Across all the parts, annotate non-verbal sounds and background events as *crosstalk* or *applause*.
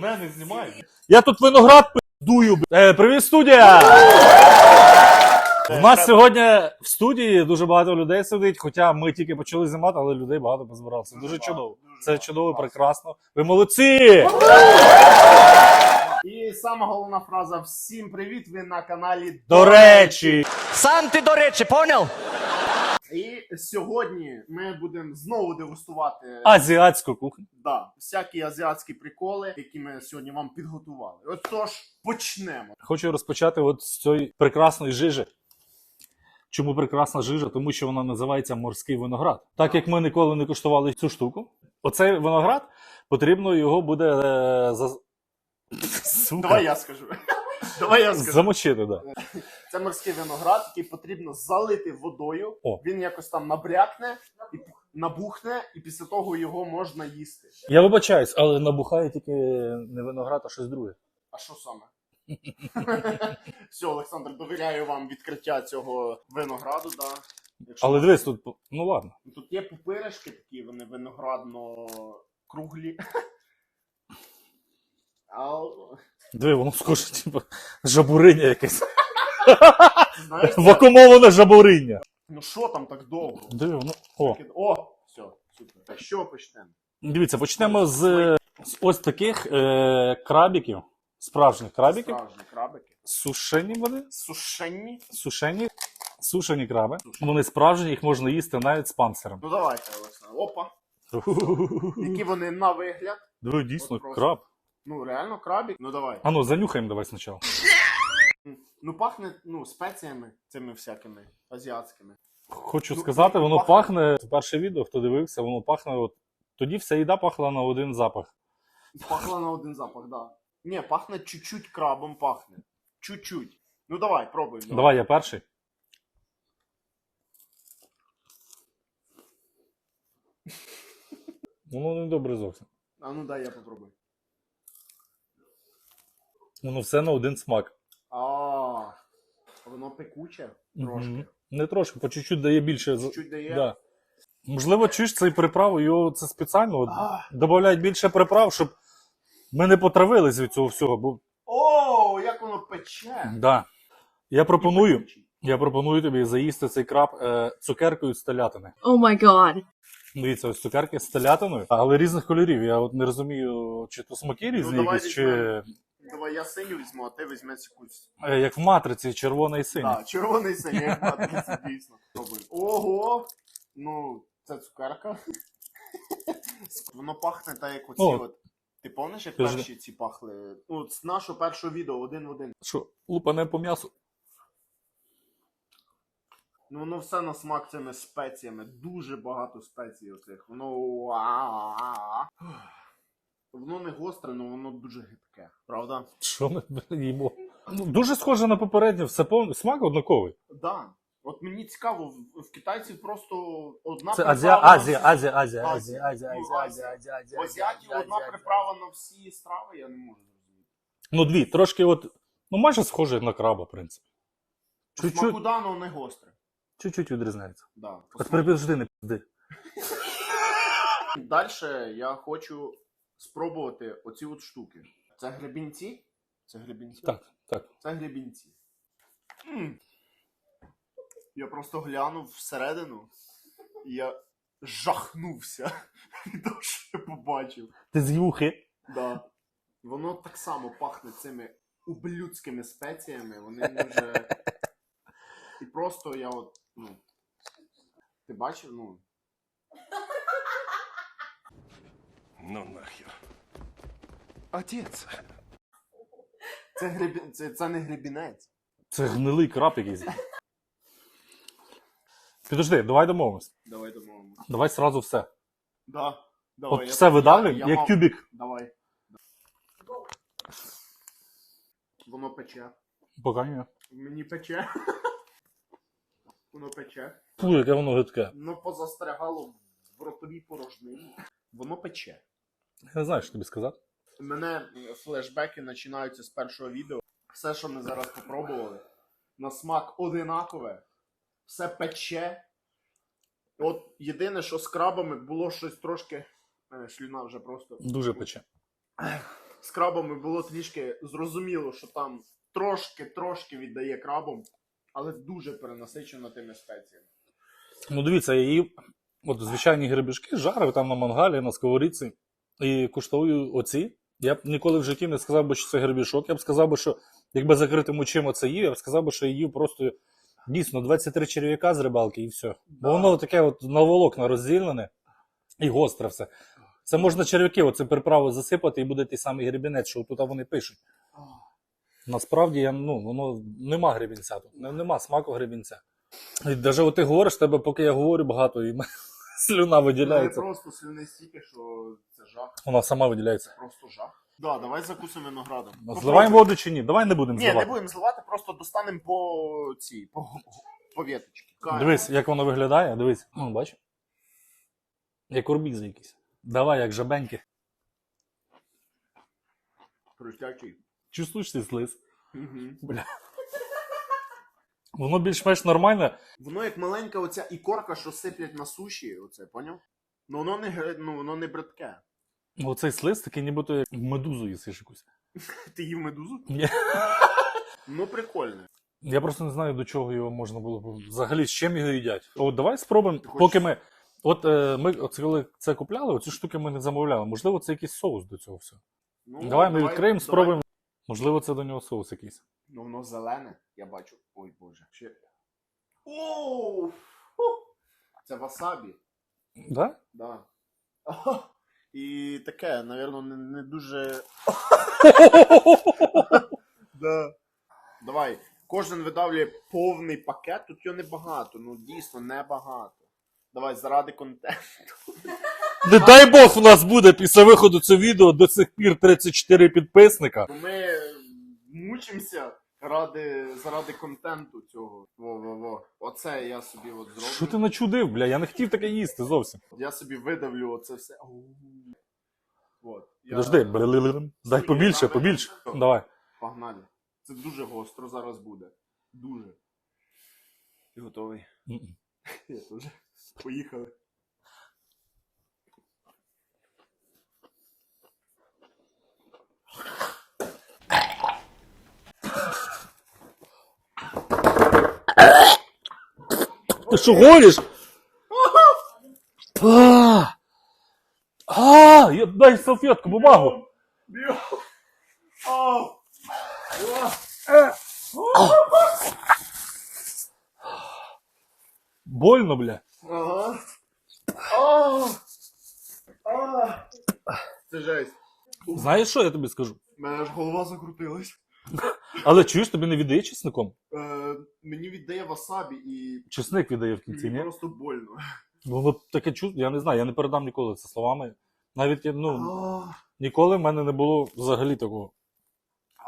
Мене знімають. Я тут виноград пиздую. Е, привіт, студія! У нас сьогодні в студії дуже багато людей сидить, хоча ми тільки почали знімати, але людей багато позбиралося. Дуже, Дуже чудово. Це чудово, прекрасно. Ви молодці! І сама головна фраза: всім привіт! Ви на каналі До речі, Сам ти, до речі, поняв? І сьогодні ми будемо знову дегустувати азіатську кухню. да, всякі азіатські приколи, які ми сьогодні вам підготували. Отож, почнемо. Хочу розпочати от з цієї прекрасної жижі. Чому прекрасна жижа? Тому що вона називається морський виноград. Так як ми ніколи не куштували цю штуку, оцей виноград потрібно його буде е, за... Сука. Давай я скажу. Давай я скажу. замочити. Да. Це морський виноград, який потрібно залити водою. О. Він якось там набрякне і набухне, і після того його можна їсти. Я вибачаюсь, але набухає тільки не виноград, а щось друге. А що саме? *laughs* Все, Олександр, довіряю вам відкриття цього винограду. Да. Якщо Але дивись, тут ну ладно. Тут є пупиришки такі, вони виноградно круглі. *laughs* Диви, воно схоже, типу, жабуриня якесь. знаєш. Вакуумоване жабуриня. ну що там так довго? Диви, воно. О. О, все, супер. Так що почнемо? Дивіться, почнемо з, з ось таких е, крабіків, справжніх крабіків. Справжні крабики. Сушені вони, Сушені. сушені, сушені краби. Вони справжні, їх можна їсти навіть з панцирем. Ну давайте, Олександр. Опа. Які вони на вигляд? Диви, дійсно, От просто. краб. Ну, реально крабик. Ну давай. А ну, занюхаємо давай спочатку. Ну пахне ну, спеціями цими всякими азіатськими. Хочу Ну, сказати, воно пахне. пахне. Перше відео, хто дивився, воно пахне. От, тоді вся їда пахла на один запах. Пахло на один запах, да. Ні, пахне чуть-чуть крабом пахне. Чуть-чуть. Ну давай, пробуй. Давай я перший. *laughs* Воно не добре зовсім. А ну дай я попробую. Воно все на один смак. А, воно пекуче трошки. Мгм. Не трошки, по чуть-чуть дає більше. з- Чуть дає. Да. Можливо, чуєш цей приправ, його це спеціально от, А. додають більше приправ, щоб ми не потравились від цього всього. Бо, О, як воно пече. да. Я пропоную, я пропоную тобі заїсти цей краб е, цукеркою з телятини. Oh my god. Дивіться, ось цукерки з телятиною, але різних кольорів. Я от не розумію, чи то смаки різні Ну, давай якісь, чи візьмемо. Давай я синю візьму, а ти візьмеш якусь. е, як в матриці, червона і синя. Так, червоний синій, як матриці, дійсно. Пробуй. Ого! Ну, це цукерка. *laughs* Воно пахне так, як оці О. от. Ти пам'ятаєш, як Кажи. перші ці пахли? Ну, з нашого першого відео один в один. Що, лупане по м'ясу? Ну, воно все на смак цими спеціями. Дуже багато спецій оцих. Воно. уа-а-а. Воно не гостре, але воно дуже гидке. Правда? Що ми блін, їмо? Ну, дуже схоже на попереднє, все пов... смак однаковий. Да. От мені цікаво, в, в китайців просто одна Це Азія, на Азія, всі- Азія, Азія, Азія. Азія, Азія, Ну, Азія, Азія. Азія, Азія, В азіатів одна приправа на всі страви, я не можу зрозуміти. Ну, дві, трошки от, ну майже схоже на краба, в принципі. Чуть-чуть, да, не гостре. чуть-чуть відрізняється. Да. От смаку. припизди, не пизди. Далі я хочу спробувати оці от штуки. Це гребінці? Це гребінці? Так, так. Це гребінці. М. Я просто глянув всередину, і я жахнувся *laughs* від того, що я побачив. Ти з юхи. Да. Воно так само пахне цими ублюдськими спеціями. Вони дуже. *laughs* І просто я от, ну. Ти бачив, ну. Ну нахер. Отец. Це, гребі... це, це не гребінець. Це гнилий краб якийсь. Підожди, давай домовимось. Давай домовимося. Давай сразу все. Да. Давай, От я- все видавлюємо, я- я як мав- тюбік. Давай. Воно пече. Поки ні. Мені пече. Воно пече. Фу, яке воно гидке. Воно позастрягало в ротовій порожнині. Воно пече. Я не знаю, що тобі сказати. У мене е, флешбеки починаються з першого відео. Все, що ми зараз попробували, на смак одинакове, все пече. От єдине, що з крабами було щось трошки. е, Слюна вже просто. Дуже пече. з крабами було трішки зрозуміло, що там трошки-трошки віддає крабом, але дуже перенасичено тими спеціями. Ну, дивіться, я от звичайні грибішки, жарив там на мангалі, на сковорідці і куштую оці. Я б ніколи в житті не сказав би, що це грибішок. Я б сказав би, що якби закритим очима це їв, я б сказав би, що я їв просто дійсно 23 черв'яка з рибалки і все. Бо воно таке от на волокна розділене і гостре все. Це можна черв'яки, оце приправу засипати і буде той самий гребінець, що тут вони пишуть. Насправді я, ну, воно нема гребінця тут, нема смаку гребінця. І навіть от ти говориш, тебе, поки я говорю багато, і слюна виділяється. просто слюни стільки, що це жах. Вона сама виділяється. Це Просто жах. Да, давай закусимо виноградом. Зливаємо воду чи ні? Давай не будемо Ні, не зливати. будемо зливати, просто достанемо по цій, по, по віточці. Дивись, як воно виглядає, дивись. Ну, бач. Як орбізи якісь. Давай, як жабеньки. Хрустячий. Чувствуєш цей слиз? Угу. Воно більш-менш нормальне. Воно як маленька оця ікорка, що сиплять на суші, оце, поняв? Ну воно не гри- ну, воно не братке. Оцей слиз такий, нібито як медузу їсиш якусь. *laughs* Ти їв медузу? Ні. *laughs* Ну прикольне. Я просто не знаю, до чого його можна було б- взагалі з чим його їдять. От давай спробуємо, Ти хочеш- поки ми. От е, ми от коли це купляли, оці штуки ми не замовляли. Можливо, це якийсь соус до цього всього. Ну, давай ми відкриємо, давай. спробуємо. Можливо, це до нього соус якийсь. Ну воно зелене, я бачу. Ой боже. Ще... Оу! Це васабі. Да? Да. І таке, напевно, не, не дуже. *laughs* да. Давай. Кожен видавлює повний пакет, тут його небагато, ну дійсно небагато. Давай, заради контенту. Не дай Бог у нас буде після виходу цього відео до цих пір 34 підписника. Ми мучимося ради, заради контенту цього. Во-во-во. Оце я собі от зроблю. Що ти начудив, бля? Я не хотів таке їсти зовсім. Я собі видавлю оце все. Ау. От. Я... Подожди, дай побільше, побільше. Давай. Погнали. Це дуже гостро зараз буде. Дуже. Ти готовий? *laughs* Я теж. Поїхали. Ти що гониш? А, а, я- дай салфетку, бумагу. Больно, бля. Ага. Це жесть. Знаєш, що я тобі скажу? У мене аж голова закрутилась. Але чуєш, тобі не віддає чесником? Мені віддає васабі і Чесник віддає в кінці, мені ні? просто больно. Ну, Воно таке чувство, я не знаю, я не передам ніколи це словами. Навіть я, ну, А, ніколи в мене не було взагалі такого.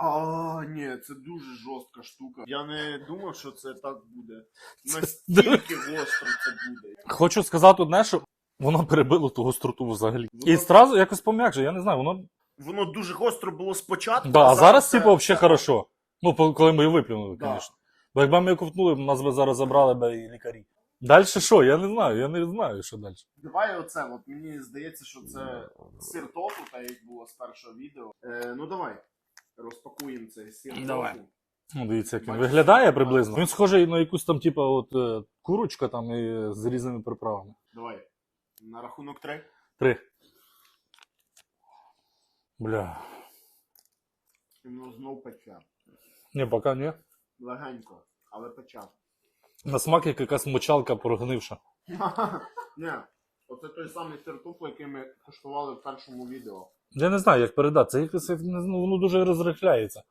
а, ні, це дуже жорстка штука. Я не думав, що це так буде. Настільки гостро це буде. Хочу сказати одне, що воно перебило ту гостроту взагалі. І зразу якось пом'якше, я не знаю, воно. Воно дуже гостро було спочатку. Да, а зараз, це- типу, взагалі хорошо. Ну, по- коли ми її виплюнули, Да. звісно. Бо якби ми її ковтнули, нас би зараз забрали би і лікарі. Далі що? Я не знаю, я не знаю, що далі. Давай оце, от мені здається, що це сир тофу, так як було з першого відео. Е, ну давай, розпакуємо цей сир Давай. тофу. Ну, дивіться, як він Бачиш, виглядає приблизно. Він схожий на якусь там, типу, от е, курочка там і з різними приправами. Давай. На рахунок три. Три. Бля. І воно знов пече. Ні, поки ні. Легенько, але пече. На смак як якась мочалка прогнивша. *laughs* Ні, оце той самий сир який ми куштували в першому відео. Я не знаю, як передати. Це якось як, не воно дуже розрихляється.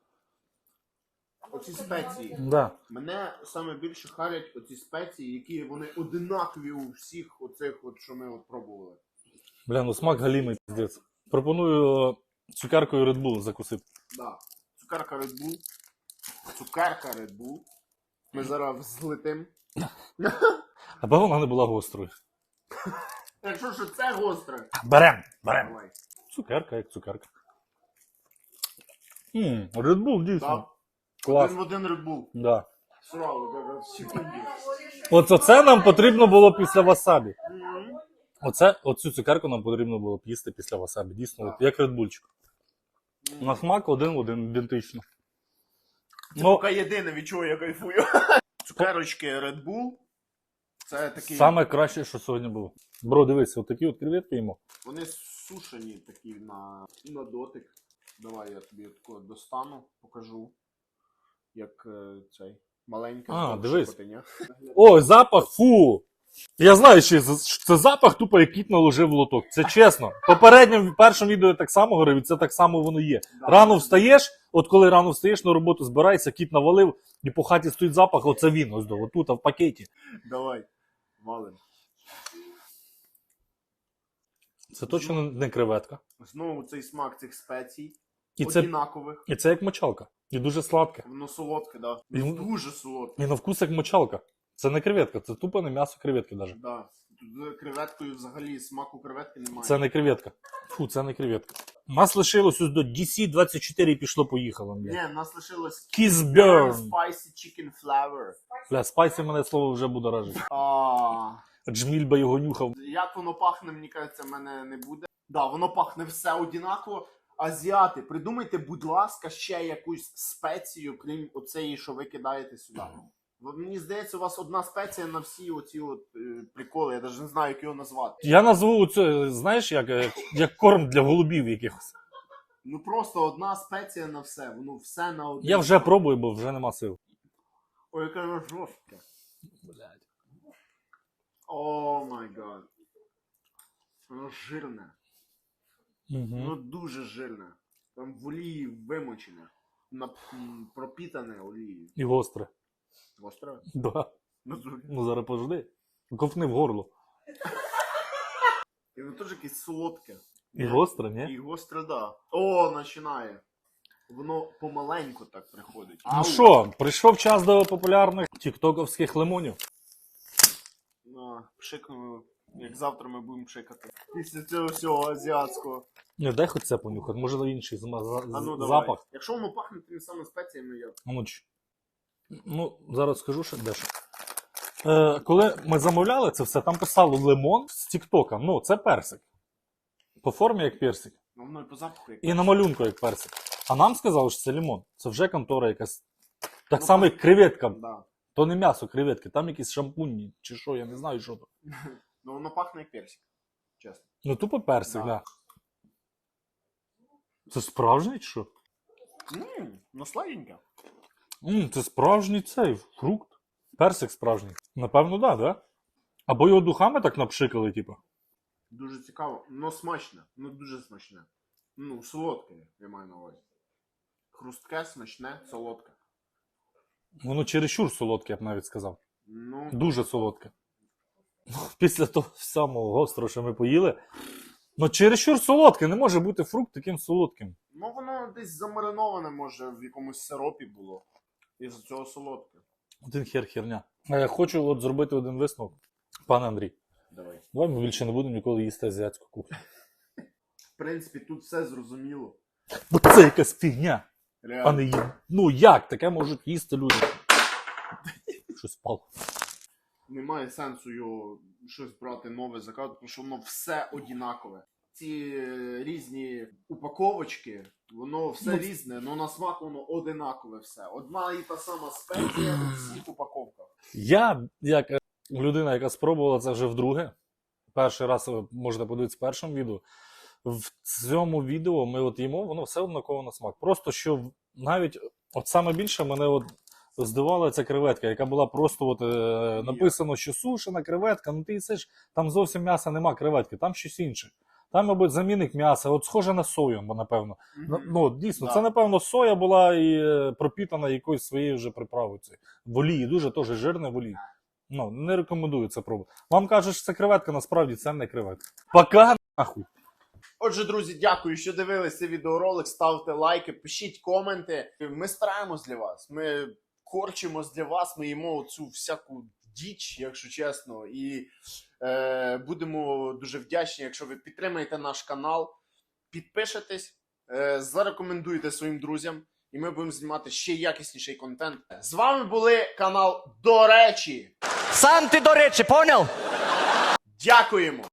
Оці спеції. Да. Мене саме більше харять оці спеції, які вони одинакові у всіх оцих, от, що ми от пробували. Бля, ну смак галімий піздець. Пропоную цукеркою Red Bull закусити. Да. Цукерка Red Bull. Цукерка Red Bull. Ми зараз злетим. *laughs* Аби вона не була гострою. *laughs* Якщо що це гостре. Берем, берем. Давай. Цукерка, як цукерка. Ммм, Red Bull дійсно. Да. Клас. Один в один Red Bull. Да. Сразу, так, от, секунді. От оце нам потрібно було після васабі. Мгм. Оце, оцю цукерку нам потрібно було б їсти після васабі. Дійсно, от, як Red Bullчик. На смак один в один ідентично. Це Ну, поки єдине, від чого я кайфую. *laughs* Цукерочки Red Bull. Це такі. саме краще, що сьогодні було. Бро, дивись, отакі от креветки йому. Вони сушені такі на, на дотик. Давай я тобі тако достану, покажу. Як е, цей маленький А, дивись. О, запах, фу! Я знаю, що це, запах тупо як кіт наложив лоток. Це чесно. Попередньо в першому відео я так само говорив, і це так само воно є. Рано встаєш, от коли рано встаєш на роботу, збирається, кіт навалив, і по хаті стоїть запах, оце він, ось до, отут, а в пакеті. Давай, валим. Це точно не креветка. Знову цей смак цих спецій. І це, і це як мочалка. І дуже сладке. Воно солодке, да. Дуже солодке. І на вкус як мочалка. Це не креветка, це тупо не м'ясо креветки навіть. Да. З креветкою взагалі смаку креветки немає. Це не креветка. Фу, це не креветка. У нас лишилось ось до DC24 і пішло поїхало. Ні, в нас лишилось Burn. Spicy Chicken Flavor. Бля, спайсі мене слово вже будоражить. А, Джміль би його нюхав. як воно пахне, мені кажеться, мене не буде. Да, воно пахне все однаково. Азіати, придумайте, будь ласка, ще якусь спецію, крім оцеї, що ви кидаєте сюди. Мені здається, у вас одна спеція на всі оці от е, приколи. Я навіть не знаю, як його назвати. Я назву це, знаєш, як, е, як корм для голубів якихось. Ну просто одна спеція на все. Воно все на одну. Я вже пробую, бо вже нема сил. Ой, яке воно жорстке. О май гад. Воно жирне. Воно Угу. дуже жирне. Там в олії вимочене. На, м, пропітане олією. І гостре. Гостре? Да. Ну. Ну зараз пожди. Ковтни в горло. І воно теж якесь солодке. І гостре, ні? І гостре, да. О, починає. Воно помаленьку так приходить. Ну що, прийшов час до популярних тіктоковських лимонів. На, пшикнули. Як завтра ми будемо пшикати. Після цього всього азіатського. Не дай хоч це понюхати, може інший зма- за- А ну, з- давай. запах. Якщо воно пахне тими самими спеціями, я. А Ну, ч- ну, зараз скажу, що де що. Е, коли ми замовляли це все, там писало лимон з Тіктока. Ну, це персик. По формі як персик. Ну, воно і по запаху як. І на малюнку як персик. А нам сказали, що це лимон. Це вже контора якась. Так Ну, само, як креветка. Да. То не м'ясо креветки, там якісь шампуні чи що, я не знаю, що то. *laughs* Ну воно пахне як персик. Чесно. Ну, тупо персик, Да. да. Це справжній чи що? Ммм, ну сладеньке. М, це справжній цей фрукт. Персик справжній. Напевно, да, да? Або його духами так напшикали, типу. Дуже цікаво. Ну смачне. Ну дуже смачне. Ну, солодке, я маю на увазі. Хрустке, смачне, солодке. Воно чересчур солодке, я б навіть сказав. Ну, Дуже солодке. *laughs* Після того самого гострого, що ми поїли. Ну, чересчур солодке, не може бути фрукт таким солодким. ну воно десь замариноване, може, в якомусь сиропі було. І з цього солодке. Один хер херня. Я хочу от зробити один висновок. Пане Андрій, Давай. давай ми більше не будемо ніколи їсти азіатську кухню. В принципі, тут все зрозуміло. Бо це якась фігня, а Реально. не їм. Ну як таке можуть їсти люди? Щось впало. Немає сенсу його щось брати нове заказувати, тому що воно все однакове. Ці е, різні упаковочки, воно все Ну, різне, але на смак воно одинакове все. Одна і та сама спеція у всіх упаковках. Я, як е, людина, яка спробувала це вже вдруге, перший раз ви можете подивитися в першому відео. В цьому відео ми от їмо, воно все однаково на смак. Просто що навіть от саме більше мене от здивувала ця креветка, яка була просто от, е, написано, що сушена креветка, ну ти їсиш, там зовсім м'яса нема креветки, там щось інше. Там, мабуть, замінник м'яса, от схоже на сою, бо, напевно. Ну. Ну, дійсно, Да. це, напевно, соя була і е, пропітана якоюсь своєю вже приправою. В олії, дуже теж жирне в олії. Ну, не рекомендую це пробувати. Вам кажуть, що це креветка, насправді це не креветка. Пока нахуй. Отже, друзі, дякую, що дивились цей відеоролик. Ставте лайки, пишіть коменти. Ми стараємось для вас. Ми корчимось для вас. Ми їмо цю всяку діч, якщо чесно. І е, будемо дуже вдячні, якщо ви підтримаєте наш канал, підпишетесь, е, зарекомендуєте своїм друзям. І ми будемо знімати ще якісніший контент. З вами були канал До речі. Сам ти до речі, поняв? Дякуємо!